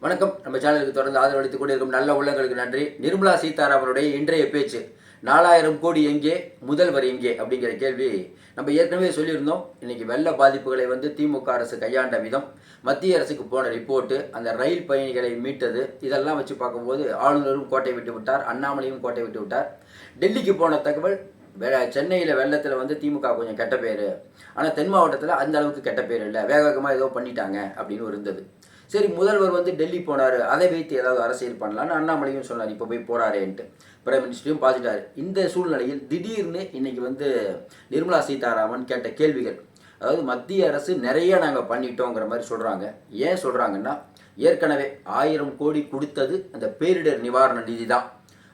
வணக்கம். நம்ம சேனலுக்கு தொடர்ந்து ஆதரவளித்துக் கொண்டிருக்கும் நல்ல உள்ளங்களுக்கு நன்றி. நிர்மலா சீதாராமனுடைய இன்றைய பேச்சு நாலாயிரம் கோடி எங்கே முதல்வர் எங்கே அப்படிங்கிற கேள்வி நம்ம ஏற்கனவே சொல்லியிருந்தோம். இன்னைக்கு வெள்ள பாதிப்புகளை வந்து திமுக அரசு கையாண்ட விதம். மத்திய அரசுக்கு போன ரிப்போர்ட்டு அந்த ரயில் பயணிகளை மீட்டது இதெல்லாம் வச்சு பார்க்கும்போது ஆளுநரும் கோட்டை விட்டு விட்டார் அண்ணாமலையும் கோட்டை விட்டு விட்டார். டெல்லிக்கு போன தகவல் வெ- வெள்ளத்தில் வந்து திமுக கொஞ்சம் கெட்ட பேர். ஆனால் தென் மாவட்டத்தில் அந்த அளவுக்கு கெட்ட பேர் இல்லை. வேக வேகமாக ஏதோ பண்ணிட்டாங்க அப்படின்னு இருந்தது. சரி முதல்வர் வந்து டெல்லி போனார். அதை வைத்து ஏதாவது அரசியல் பண்ணலான்னு அண்ணாமலையும் சொன்னார். இப்போ போய் போறாரேன்ட்டு. பிரைம் மினிஸ்டரையும் பார்த்துட்டாரு. இந்த சூழ்நிலையில் திடீர்னு இன்னைக்கு வந்து நிர்மலா சீதாராமன் கேட்ட கேள்விகள் அதாவது மத்திய அரசு நிறைய நாங்கள் பண்ணிட்டோங்கிற மாதிரி சொல்கிறாங்க ஏன் சொல்கிறாங்கன்னா ஏற்கனவே ஆயிரம் கோடி கொடுத்தது அந்த பேரிடர் நிவாரண நிதி தான்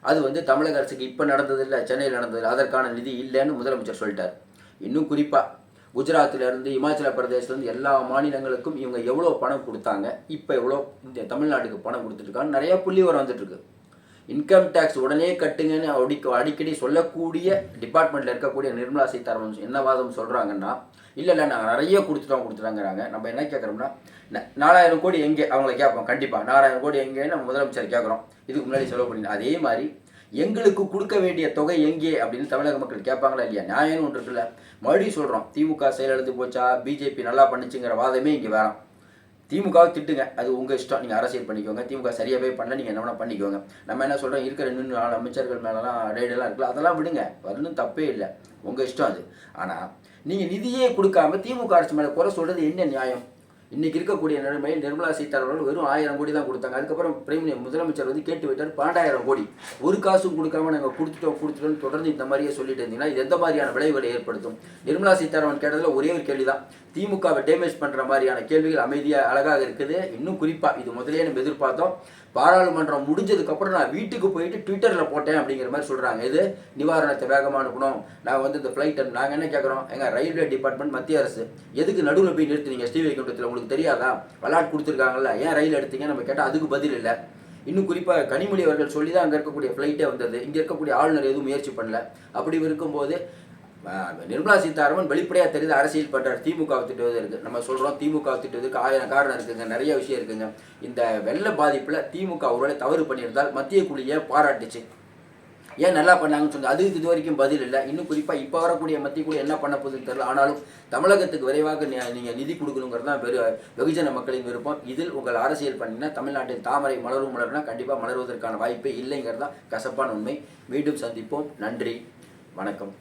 அது வந்து தமிழக அரசுக்கு இப்போ நடந்தது இல்லை சென்னையில் நடந்தது அதற்கான நிதி இல்லைன்னு முதலமைச்சர் சொல்லிட்டார். இன்னும் குறிப்பாக குஜராத்லேருந்து இமாச்சல பிரதேசத்துலேருந்து எல்லா மாநிலங்களுக்கும் இவங்க எவ்வளோ பணம் கொடுத்தாங்க இப்போ எவ்வளோ இந்த தமிழ்நாட்டுக்கு பணம் கொடுத்துட்ருக்காங்க நிறைய புள்ளி வர வந்துட்டுருக்கு இன்கம் டேக்ஸ் உடனே கட்டுங்கன்னு அடிக்க அடிக்கடி சொல்லக்கூடிய டிபார்ட்மெண்ட்டில் இருக்கக்கூடிய நிர்மலா சீதாராமன் என்ன வாதம் சொல்கிறாங்கன்னா இல்லை இல்லை நாங்கள் நிறைய கொடுத்துட்டோம் கொடுத்துட்டாங்கிறாங்க. நம்ம என்ன கேட்குறோம்னா நாலாயிரம் கோடி எங்கே? அவங்கள கேட்போம். கண்டிப்பாக நாலாயிரம் கோடி எங்கேன்னு நம்ம முதலமைச்சர் கேட்குறோம். இதுக்கு முன்னாடி செலவு பண்ணி அதே மாதிரி எங்களுக்கு கொடுக்க வேண்டிய தொகை எங்கே அப்படின்னு தமிழக மக்கள் கேட்பாங்களா இல்லையா? நியாயம்னு ஒன்று இருக்குல்ல. மறுபடியும் சொல்கிறோம் திமுக செயலிழந்து போச்சா? பிஜேபி நல்லா பண்ணுச்சுங்கிற வாதமே இங்கே வேறாம் திமுகவை திட்டுங்க அது உங்கள் இஷ்டம். நீங்கள் அரசியல் பண்ணிக்கோங்க. திமுக சரியாகவே பண்ணல நீங்கள் என்ன வேணால் பண்ணிக்கோங்க. நம்ம என்ன சொல்கிறோம் இருக்கிற இன்னும் நாலு அமைச்சர்கள் மேலெலாம் ரெய்டெல்லாம் இருக்குல்ல அதெல்லாம் விடுங்க. வரணும் தப்பே இல்லை. உங்கள் இஷ்டம் அது. ஆனால் நீங்கள் நிதியே கொடுக்காம திமுக அரசு மேலே குறை சொல்கிறது என்ன நியாயம்? இன்னைக்கு இருக்கக்கூடிய நிலைமையில் நிர்மலா சீதாராமன் வெறும் ஆயிரம் கோடி தான் கொடுத்தாங்க. அதுக்கப்புறம் பிரைம் முதலமைச்சர் வந்து கேட்டு விட்டார் பன்னெண்டாயிரம் கோடி. ஒரு காசும் கொடுக்காம நாங்கள் கொடுத்துட்டோம் கொடுத்துட்டோம் தொடர்ந்து இந்த மாதிரியே சொல்லிட்டு இருந்தீங்கன்னா இது எந்த மாதிரியான விளைவுகளை ஏற்படுத்தும்? நிர்மலா சீதாராமன் கேட்டதில் ஒரே ஒரு கேள்வி தான் திமுகவை டேமேஜ் பண்ணுற மாதிரியான கேள்விகள் அமைதியாக அழகாக இருக்குது. இன்னும் குறிப்பாக இது முதலே நம்ம எதிர்பார்த்தோம். பாராளுமன்றம் முடிஞ்சதுக்கப்புறம் நான் வீட்டுக்கு போயிட்டு ட்விட்டரில் போட்டேன் அப்படிங்கிற மாதிரி சொல்கிறாங்க இது நிவாரணத்தை வேகமாக அனுப்பணும் நான் வந்து இந்த ஃப்ளைட்டை நாங்கள் என்ன கேட்குறோம் எங்கள் ரயில்வே டிபார்ட்மெண்ட் மத்திய அரசு. எதுக்கு நடுவில் போய் நிறுத்துனீங்க? ஸ்ரீவைகுண்டத்தில் உங்களுக்கு தெரியாதா? விளாட் கொடுத்துருக்காங்கல்ல. ஏன் ரயில் எடுத்தீங்க? நம்ம கேட்டால் அதுக்கு பதில் இல்லை. இன்னும் குறிப்பாக கனிமொழி அவர்கள் சொல்லி தான் அங்கே இருக்கக்கூடிய ஃப்ளைட்டே வந்தது. இங்கே இருக்கக்கூடிய ஆளுநர் எதுவும் முயற்சி பண்ணல. அப்படி இருக்கும்போது நிர்மலா சீதாராமன் வெளிப்படையாக தெரியுது அரசியல் பண்ணுறாரு திமுக திட்டுவது இருக்குது நம்ம சொல்கிறோம் திமுக திட்டுவதற்கு ஆயிரம் காரணம் இருக்குங்க நிறைய விஷயம் இருக்குங்க. இந்த வெள்ள பாதிப்பில் திமுக ஒருவேளை தவறு பண்ணியிருந்தால் மத்திய குழியை பாராட்டுச்சு? ஏன் நல்லா பண்ணாங்கன்னு சொன்னது அது இது வரைக்கும் பதில் இல்லை. இன்னும் குறிப்பாக இப்போ வரக்கூடிய மத்திய குழு என்ன பண்ண போகுதுன்னு தெரியல. ஆனாலும் தமிழகத்துக்கு விரைவாக நீங்கள் நிதி கொடுக்கணுங்கிறது தான் வெறு வெகுஜன மக்களின் விருப்பம். இதில் உங்கள் அரசியல் பண்ணினா தமிழ்நாட்டின் தாமரை மலரும் மலர்னா கண்டிப்பாக மலர்வதற்கான வாய்ப்பே இல்லைங்கிறது தான் கசப்பான உண்மை. மீண்டும் சந்திப்போம். நன்றி. வணக்கம்.